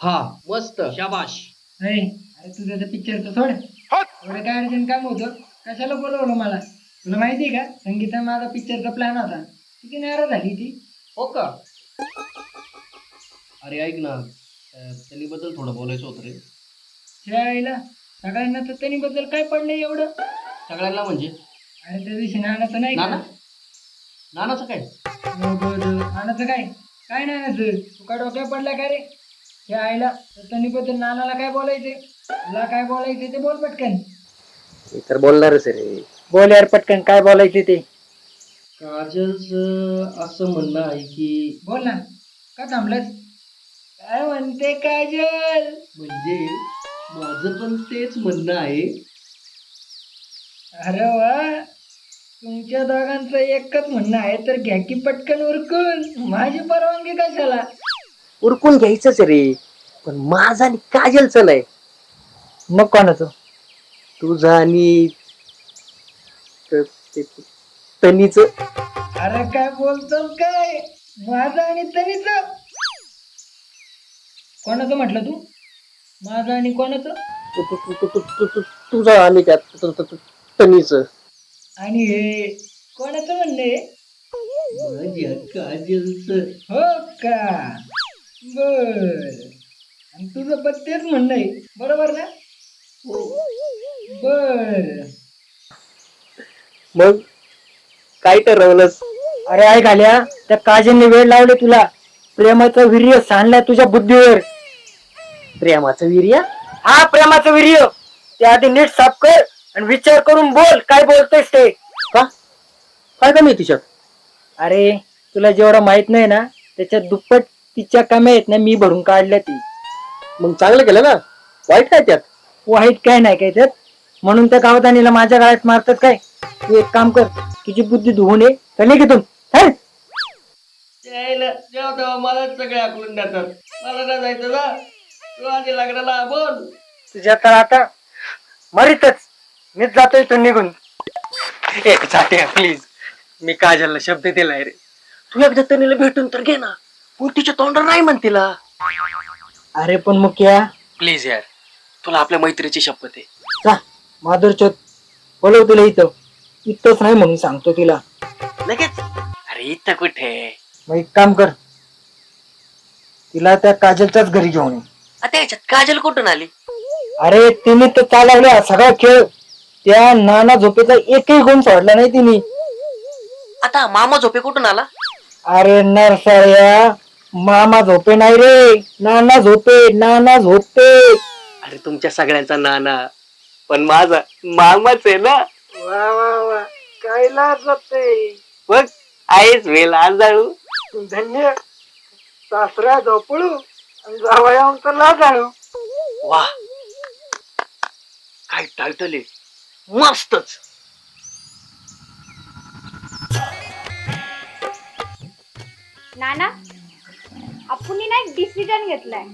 हा. मस्त. शाबाश. नाही अरे तुझं ते पिक्चरचं सोड. एवढं काय अर्जंट काम होतं? कशाला बोलवलं मला? तुला माहिती आहे का? संगीता माझा पिक्चरचा प्लॅन होता. किती नाराज झाली ती? हो का? अरे ऐक ना त्यांनी बद्दल थोडं बोलायचं होतं रे. खेळायला सगळ्यांना तर त्यांनी बद्दल काय पडलं एवढं? सगळ्यांना म्हणजे? अरे त्या दिवशी नानाचं नाही का? नाना? नानाचं काय? हो, बरं. नानाचं काय? काय नानाचं? तू काय डोक्यात पडला का रे? तर त्यांनी बद्दल नानाला काय बोलायचे तुला काय बोलायचे ते बोल पटकन. मी तर बोलणारच रे. बोल यार पटकन काय बोलायचे ते? काजलच असं म्हणणं आहे की बोल ना. का थांबलंस? काय म्हणते काजल? म्हणजे माझं पण तेच म्हणणं आहे. अरे वा. तुमच्या दोघांचं एकच म्हणणं आहे तर घ्या की पटकन उरकून. माझी परवानगी कशाला? उरकून घ्यायचंच रे. पण माझा आणि काजलचं नाही मग कोणाचं? तुझा आणि त- ते- ते- तनीचं. अरे काय बोलतो काय? माझं आणि तनीच. कोणाचं म्हटलं तू? माझं आणि कोणाचं? तु- तु- तु- तु- तु- तु- तु- तुझा आणि त्या त- त- त- तनीचं. आणि हे कोणाचं म्हणणं आहे? माझ्या काजलच. हो का? बर. आणि तुझं पण तेच म्हणणं आहे. बरोबर ना? बर. मग काय ठरवलंस? अरे ऐक आल्या त्या काजलने वेळ लावले तुला. प्रेमाचं वीर्य सांडलाय तुझ्या बुद्धीवर. प्रेमाचं वीर्य? हा प्रेमाचं वीर्य. ते आधी नीट साफ कर आणि विचार करून बोल काय बोलतोयस ते. का? काय कमी आहे तिच्यात? अरे तुला जेवढं माहीत नाही ना त्याच्यात दुप्पट तिच्या कमी आहेत ना मी भरून काढल्या ती. मग चांगलं केलं ना? वाईट काय त्यात? वाईट काय नाही काय त्यात. म्हणून त्या गावदानीला माझ्या गाळ्यात मारतात काय? तू एक काम कर तुझी बुद्धी धुवून ये का नाही की तू हं? त्याला जेव्हा तेव्हा मलाच सगळे आकलून देतात. मला नाही जायचं ना. तू आधी लग्नाला बोल तुझ्या तर आता मरीतच. मीच जातोय तू निघून. एक जाते प्लीज मी काजलला शब्द दिलाय रे. तू एकदा तनीला भेटून तर घे ना. पण तिच्या तोंडावर नाही म्हणतीला अरे पण मुख्या प्लीज यार. तुला आपल्या मैत्रीची शपथ आहे. जा माधुरचोत बोलव तुला इथं. इथंच नाही म्हणून सांगतो तिला. लगेच. अरे इथं कुठे? मग एक काम कर. तिला त्या काजलच्याच घरी घेऊन ये. आता याच्यात काजल कुठून आली? अरे तिने तर चालवला सगळा खेळ. त्या नाना झोपेचा एकही गुण सोडला नाही तिने. आता मामा झोपे कुठून आला? अरे नरसाळ्या. मामा झोपे नाही रे. नाना झोपे नाना झोपे. अरे तुमच्या सगळ्यांचा नाना पण माझा मामाच आहे ना. वा वा वा. काय लाज जाते बघ आहेच वेळ आज जाळू धन्य. सासरा झोपळू आणि जावया आमचा लाजाळू. वा. काय आहे मस्तच. नाना आपण ना एक डिसिजन घेतलाय.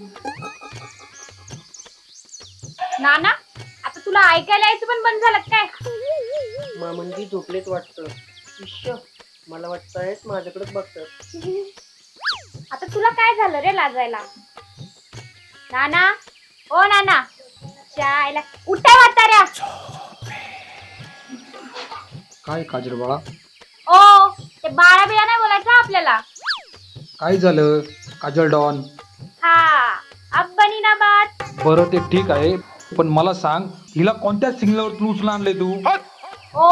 नाना आता तुला ऐकायला यायचं पण बंद झालं काय? मामंदी झोपलेत वाटतं. इश्य मला वाटतंय माझ्याकडेच बघतात. आता तुला काय झालं रे लाजायला? नाना ओ नाना. शायला उठा म्हाताऱ्या. काय काजल बाळा? ओ ते बाळा बिळा नाही बोलायचं आपल्याला? काय झालं? काजल डॉन. हा अब्बनी ना बात. बरं ते ठीक आहे पण मला सांग हिला कोणत्या सिग्नलवर तू उचलून आणले तू? ओ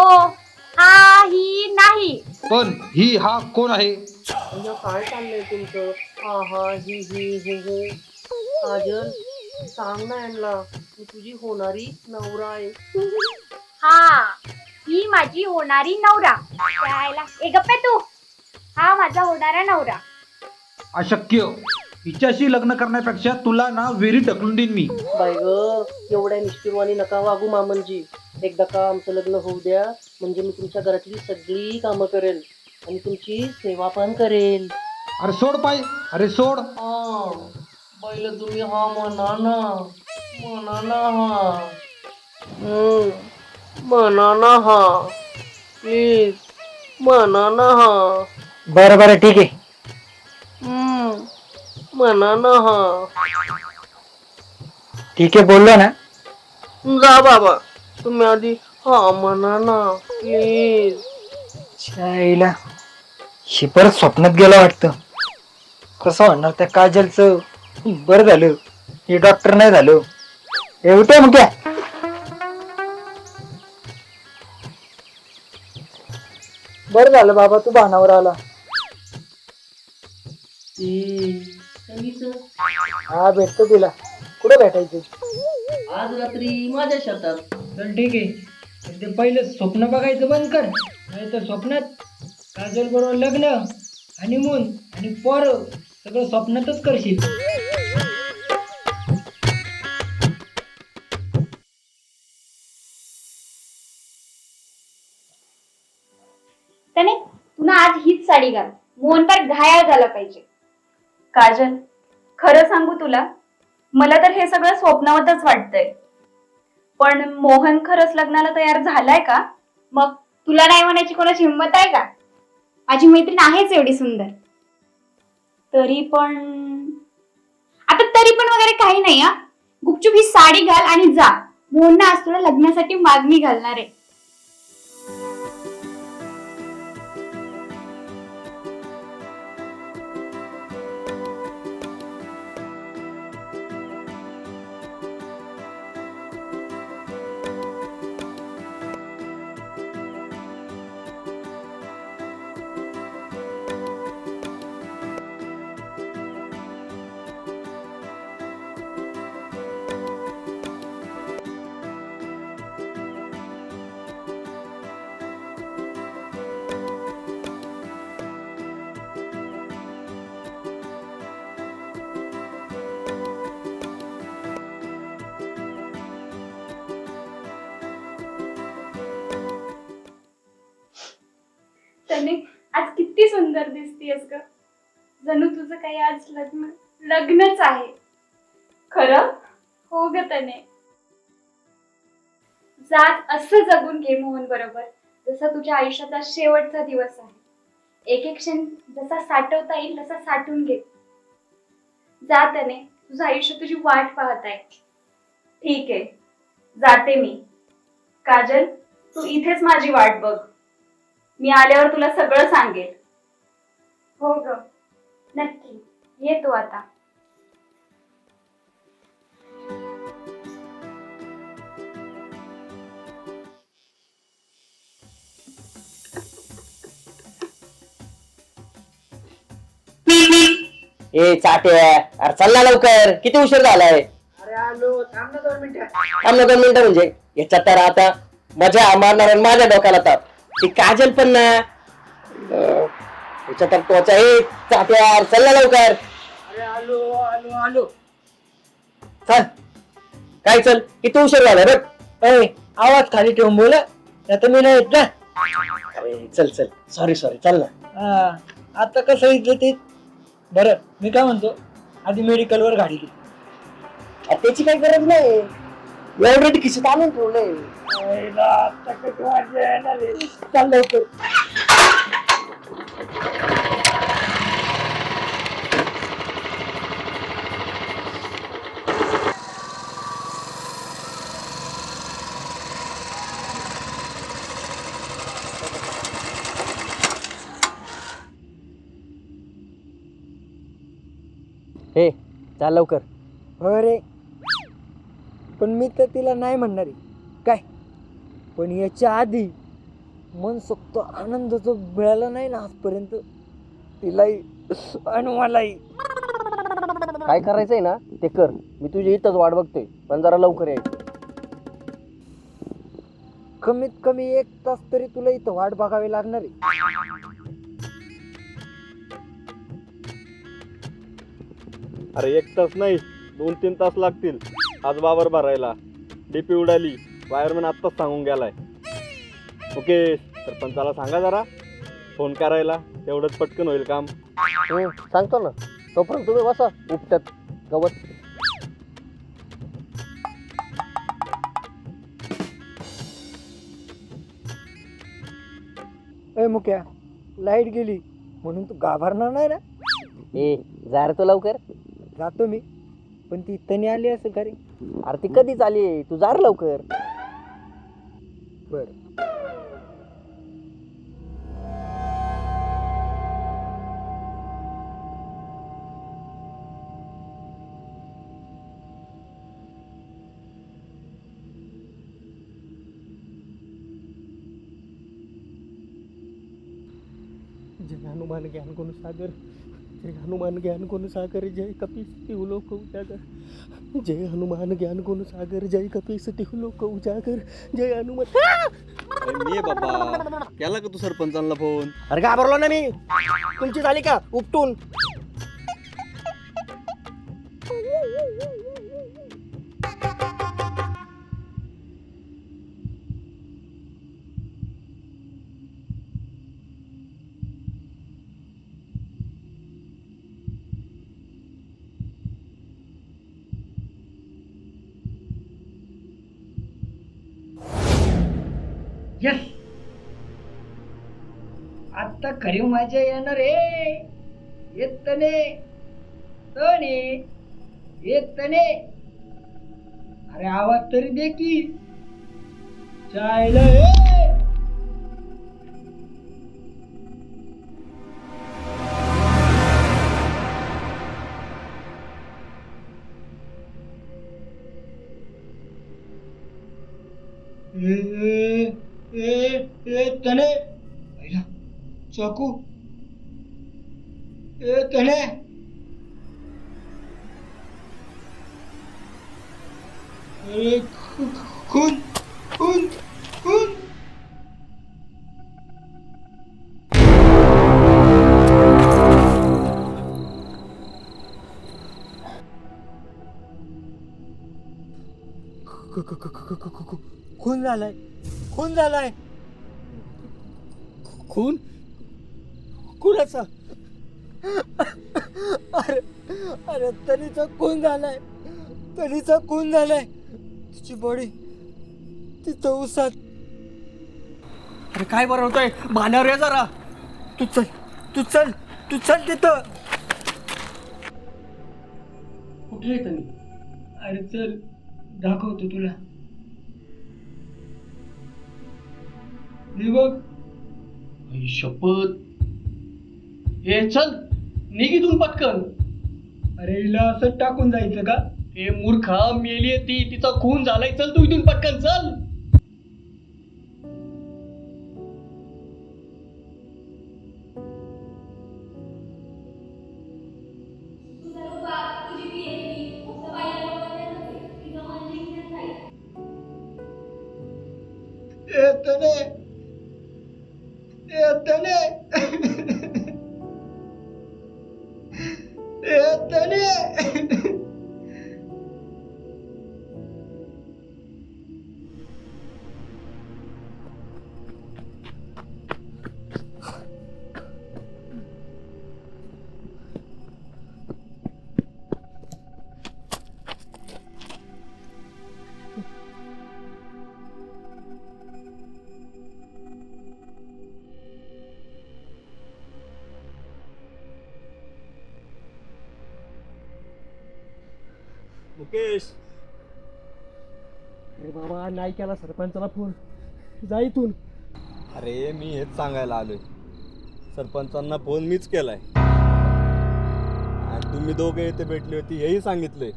हा ही नाही. पण ही हा कोण आहे? काय चाललंय तुमचं? हा हा ही ही ही ही. काजल सांग ना यांना तू तुझी होणारी नवरा आहे. हा ही माझी होणारी नवरा. शायला ए गप्पे तू. हा माझा होणारा नवरा. अशक्य. हिच्याशी लग्न करण्यापेक्षा तुला ना वेरी ढकलून देईन मी. बाय ग एवढ्या निष्ठुरवाणी नका वागू मामनजी. एकदा का आमचं लग्न होऊ द्या म्हणजे मी तुमच्या घरातली सगळी कामं करेल आणि तुमची सेवा पण करेल. अरे सोड पाय अरे सोड. पहिले तुम्ही हा म्हणा ना म्हणा ना हा. हम्म, म्हणा ना हा. प्लीज म्हणा ना हा. बरं बरं ठीक आहे. म्हणा ना हा. ठीक आहे बोललो ना. जा बाबा तुम्ही आधी हा म्हणा ना प्लीज शाईला हे परत स्वप्नात गेलं वाटतं. कसं म्हणणार त्या काजलचं? बरं झालं. हे डॉक्टर नाही झालं. उठे मग क्या बरं झालं बाबा तू बाणावर आला. हा भेटतो तुला. कुठे भेटायचं? आज रात्री माझ्या शेतात. चल ठीक आहे. ते पहिलं स्वप्न बघायचं बंद कर. नाही तर स्वप्नात काजल बरोबर लग्न हनीमून आणि पोर सगळं स्वप्नातच करशील. त्याने तुला आज हीच साडी घाल. मोहन तर घायाळ झाला पाहिजे. काजल खरं सांगू तुला? मला तर हे सगळं स्वप्नावतच वाटतंय. पण मोहन खरंच लग्नाला तयार झालाय का? मग तुला नाही म्हणायची कोणाची हिंमत आहे का? माझी मैत्रीण आहेच एवढी सुंदर. तरी पण आता तरी पण वगैरे काही नाही हा? गुपचूप ही साडी घाल आणि जा. मोहन आज तुला लग्नासाठी मागणी घालणार आहे. त्याने आज किती सुंदर दिसतीयस ग. जणू तुझं काही आज लग्न लग्नच आहे. खरं? हो ग त्याने. जात असं जगून घे मोहन बरोबर जसा तुझ्या आयुष्याचा शेवटचा दिवस आहे. एक एक क्षण जसा साठवता येईल तसा साठवून घे. जा त्याने तुझं आयुष्य तुझी वाट पाहत आहे. ठीक आहे. जाते मी. काजल तू इथेच माझी वाट बघ. मी आल्यावर तुला सगळं सांगेल. हो ग. नक्की. येतो आता. ए चाटे. अरे चल ना लवकर. किती उशीर झालाय? अरे आलो. थांब ना दोन मिनिटं. थांब ना दोन मिनिटं म्हणजे. याच्यात तर आता. मजा मारणार आणि माझ्या डोक्याला ताप. ती काजल पण ना याच्यात तर त्वचा ए चाट्यार चल ना लवकर. अरे आलो आलो आलो. चल. काय चल? किती उशीर झाला बघ. ए आवाज खाली ठेवून बोल आता मी नाही येत ना. अरे चल चल. सॉरी सॉरी चल ना. हा, आता कसं इथलं ते? बरं मी काय म्हणतो? आधी मेडिकलवर गाडी घे. त्याची काही गरज नाही ऑलरेडी खिशात आणून ठेवलंय? चाल लवकर. हे चाल लवकर. अरे पण मी तर तिला नाही म्हणणार आहे. काय? पण याच्या आधी मन सोक्त आनंद जो मिळाला नाही ना आजपर्यंत तिलाही आणि मलाही. काय करायचंय ना ते कर. मी तुझी इथंच वाट बघतोय. पण जरा लवकर यायचं कमीत कमी एक तास तरी तुला इथं वाट बघावी लागणार आहे. अरे एक तास नाही दोन तीन तास लागतील. आज बाबर भरायला. डीपी उडाली. वायरमॅन आत्ताच सांगून गेलाय. ओके सरपंचाला सांगा जरा. फोन करायला. तेवढंच पटकन होईल काम. हो सांगतो ना. तोपर्यंत तुम्ही बसा. उपट्यात गवत. ए मुक्या लाइट गेली. म्हणून तू घाबरणार नाही ना? ए जा रे तो लवकर. जातो मी. पण ती इथं नाही आली असेल का रे अरे ती कधीच आली तू जार लवकर. बर. जय हनुमान ज्ञान गुण सागर जय हनुमान ज्ञान गुण सागर जय कपीस तिहू लोक उजागर. जय हनुमान ज्ञान गुण सागर जय कपीस तिहू लोक उजागर जय हनुमान अरे मी बाबा केला का तू सरपंचांना फोन अरे घाबरलो ना मी. तुमची झाली का? उपटून. खरी मजा येणार. रे येत तने येतने. येत अरे आवाज तरी दे की. चायला चाकू ए तने अरे खु- खून खून खून. खून झालाय खून झालाय. खून? कुणाचा अरे अरे तरीचा खून झालाय. तरीचा खून झालाय. तिची बॉडी तिथं उसात. अरे काय बरं होतंय? भानावर ये जरा. तू चल तू चल तू चल तिथं. कुठे तने अरे चल दाखवतो तुला. हे बघ. आई शपथ. हे चल निघितून पटकन. अरे हिला असं टाकून जायचं का? हे मूर्खा मेली ती तिचा खून झालाय. चल तू इथून पटकन चल. मुकेश. अरे बाबा नाही केला सरपंचाला फोन. जा इथून. अरे मी हेच सांगायला आलोय. सरपंचांना फोन मीच केलाय. आणि तुम्ही दोघे इथे भेटली होती हेही सांगितलंय.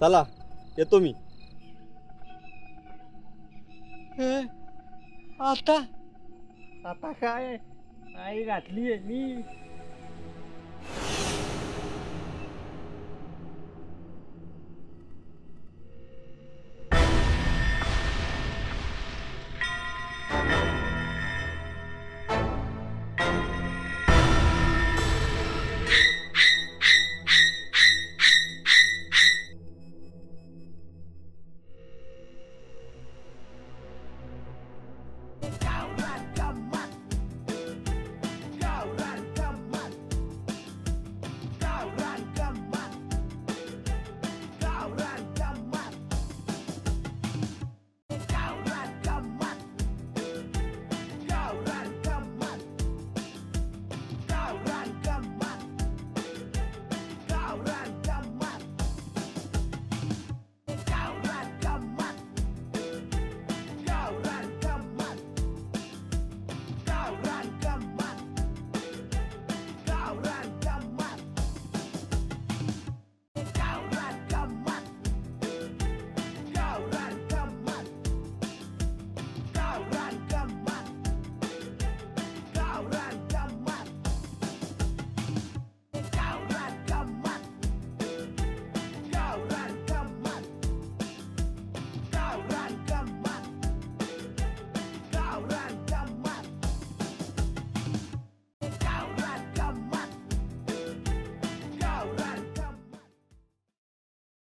चला येतो मी. आता? आता काय? आई घातली आहे मी.